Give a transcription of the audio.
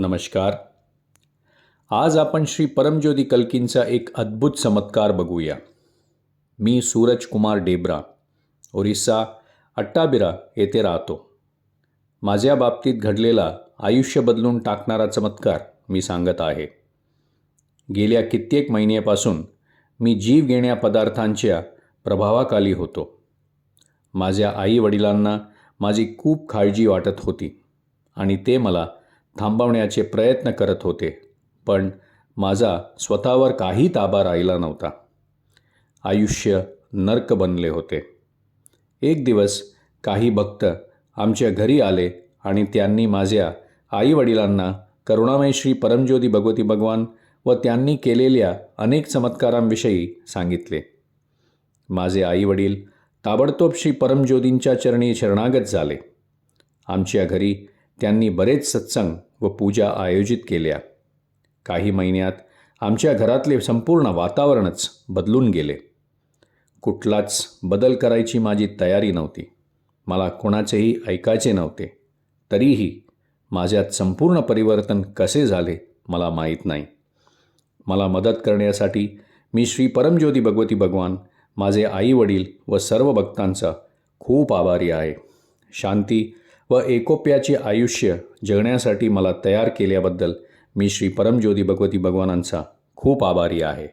नमस्कार. आज आपण श्री परमज्योती कल्कींचा एक अद्भुत चमत्कार बघूया. मी सूरज कुमार डेब्रा ओरिसा अट्टाबिरा येथे राहतो. माझ्या बाबतीत घडलेला आयुष्य बदलून टाकणारा चमत्कार मी सांगत आहे. गेल्या कित्येक महिन्यापासून मी जीव घेण्या पदार्थांच्या प्रभावाखाली होतो. माझ्या आई वडिलांना माझी खूप काळजी वाटत होती आणि ते मला थांबवण्याचे प्रयत्न करत होते पण माझा स्वतःवर काही ताबा राहिला नव्हता. आयुष्य नर्क बनले होते. एक दिवस काही भक्त आमच्या घरी आले आणि त्यांनी माझ्या आईवडिलांना करुणामय श्री परमज्योती भगवती भगवान व त्यांनी केलेल्या अनेक चमत्कारांविषयी सांगितले. माझे आईवडील ताबडतोब श्री परमज्योतींच्या चरणी शरणागत झाले. आमच्या घरी त्यांनी बरेच सत्संग व पूजा आयोजित केल्या. काही महिन्यात आमच्या घरातले संपूर्ण वातावरणच बदलून गेले. कुठलाच बदल करायची माझी तयारी नव्हती. मला कोणाचेही ऐकायचे नव्हते. तरीही माझ्यात संपूर्ण परिवर्तन कसे झाले मला माहीत नाही. मला मदत करण्यासाठी मी श्री परमज्योती भगवती भगवान माझे आई वडील व सर्व भक्तांचा खूप आभारी आहे. शांती व एकोप्याचे आयुष्य जगण्यासाठी मला तयार केल्याबद्दल मी श्री परमज्योती भगवती भगवानांचा खूप आभारी आहे.